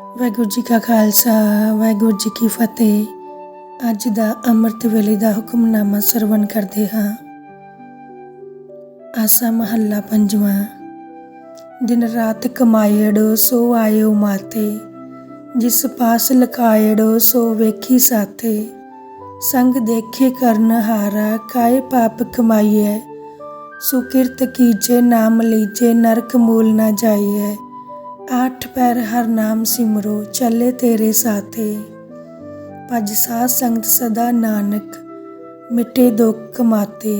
ਵਾਹਿਗੁਰੂ ਜੀ ਕਾ ਖਾਲਸਾ, ਵਾਹਿਗੁਰੂ ਜੀ ਕੀ ਫਤਿਹ। ਅੱਜ ਦਾ ਅੰਮ੍ਰਿਤ ਵੇਲੇ ਦਾ ਹੁਕਮਨਾਮਾ ਸਰਵਣ ਕਰਦੇ ਹਾਂ। ਆਸਾ ਮਹੱਲਾ ਪੰਜਵਾਂ। ਦਿਨ ਰਾਤ ਕਮਾਇੜੋ ਸੋ ਆਇਓ ਮਾਤੇ, ਜਿਸ ਪਾਸ ਲਕਾਇੜੋ ਸੋ ਵੇਖੀ ਸਾਥੇ। ਸੰਗ ਦੇਖੇ ਕਰਨ ਹਾਰਾ, ਕਾਏ ਪਾਪ ਕਮਾਈਐ। ਸੁਕਿਰਤ ਕੀਜੇ ਨਾਮ ਲੀਜੇ, ਨਰਕ ਮੂਲ ਨਾ ਜਾਈਐ। ਆਠ ਪੈਰ ਹਰ ਨਾਮ ਸਿਮਰੋ, ਚੱਲੇ ਤੇਰੇ ਸਾਥੇ। ਭਜ ਸਾਧ ਸੰਗਤ ਸਦਾ ਨਾਨਕ, ਮਿਟੇ ਦੁੱਖ ਕਮਾਤੇ।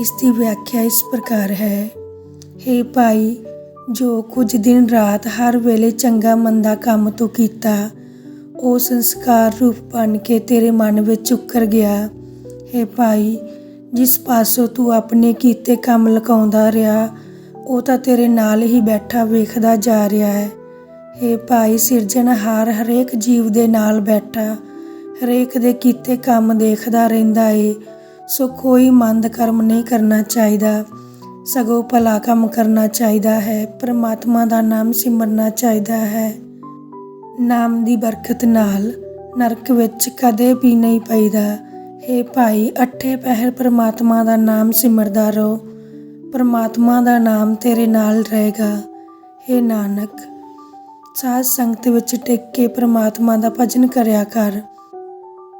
ਇਸ ਦੀ ਵਿਆਖਿਆ ਇਸ ਪ੍ਰਕਾਰ ਹੈ हे ਭਾਈ, ਜੋ ਕੁਝ ਦਿਨ ਰਾਤ ਹਰ ਵੇਲੇ ਚੰਗਾ ਮੰਦਾ ਕੰਮ ਤੂੰ ਕੀਤਾ, ਉਹ ਸੰਸਕਾਰ ਰੂਪ ਬਣ ਕੇ ਤੇਰੇ ਮਨ ਵਿੱਚ ਉਕਰ ਗਿਆ। हे ਭਾਈ, ਜਿਸ ਪਾਸੋਂ ਤੂੰ ਆਪਣੇ ਕੀਤੇ ਕੰਮ ਲਕਾਉਂਦਾ ਰਿਹਾ ਉਹ ਤਾਂ ਤੇਰੇ ਨਾਲ ਹੀ ਬੈਠਾ ਵੇਖਦਾ ਜਾ ਰਿਹਾ ਹੈ। हे ਭਾਈ ਸਿਰਜਣਹਾਰ ਹਰੇਕ ਜੀਵ ਦੇ ਨਾਲ ਬੈਠਾ, ਹਰੇਕ ਦੇ ਕੀਤੇ ਕੰਮ ਦੇਖਦਾ ਰਹਿੰਦਾ ਏ। ਸੋ ਕੋਈ ਮੰਦ ਕਰਮ ਨਹੀਂ ਕਰਨਾ ਚਾਹੀਦਾ, ਸਗੋਂ ਭਲਾ ਕੰਮ ਕਰਨਾ ਚਾਹੀਦਾ ਹੈ, ਪ੍ਰਮਾਤਮਾ ਦਾ ਨਾਮ ਸਿਮਰਨਾ ਚਾਹੀਦਾ ਹੈ। ਨਾਮ ਦੀ ਬਰਕਤ ਨਾਲ ਨਰਕ ਵਿੱਚ ਕਦੇ ਵੀ ਨਹੀਂ ਪਈਦਾ। हे ਭਾਈ, ਅੱਠੇ ਪਹਿਰ ਪ੍ਰਮਾਤਮਾ ਦਾ ਨਾਮ ਸਿਮਰਦਾ ਰਹੋ। ਪਰਮਾਤਮਾ ਦਾ ਨਾਮ ਤੇਰੇ ਨਾਲ ਰਹੇਗਾ। हे ਨਾਨਕ, ਸਾਧ ਸੰਗਤ ਵਿੱਚ ਟਿਕ ਕੇ ਪਰਮਾਤਮਾ ਦਾ ਭਜਨ ਕਰਿਆ ਕਰ।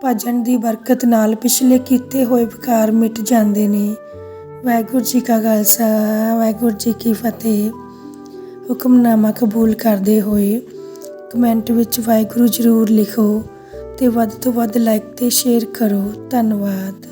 ਭਜਨ ਦੀ ਬਰਕਤ ਨਾਲ ਪਿਛਲੇ ਕੀਤੇ ਹੋਏ ਵਿਕਾਰ ਮਿਟ ਜਾਂਦੇ ਨੇ। ਵਾਹਿਗੁਰੂ ਜੀ ਕਾ ਖਾਲਸਾ, ਵਾਹਿਗੁਰੂ ਜੀ ਕੀ ਫਤਿਹ। ਹੁਕਮਨਾਮਾ ਕਬੂਲ ਕਰਦੇ ਹੋਏ ਕਮੈਂਟ ਵਿੱਚ ਵਾਹਿਗੁਰੂ ਜ਼ਰੂਰ ਲਿਖੋ ਤੇ ਵੱਧ ਤੋਂ ਵੱਧ ਲਾਈਕ ਤੇ ਸ਼ੇਅਰ ਕਰੋ। ਧੰਨਵਾਦ।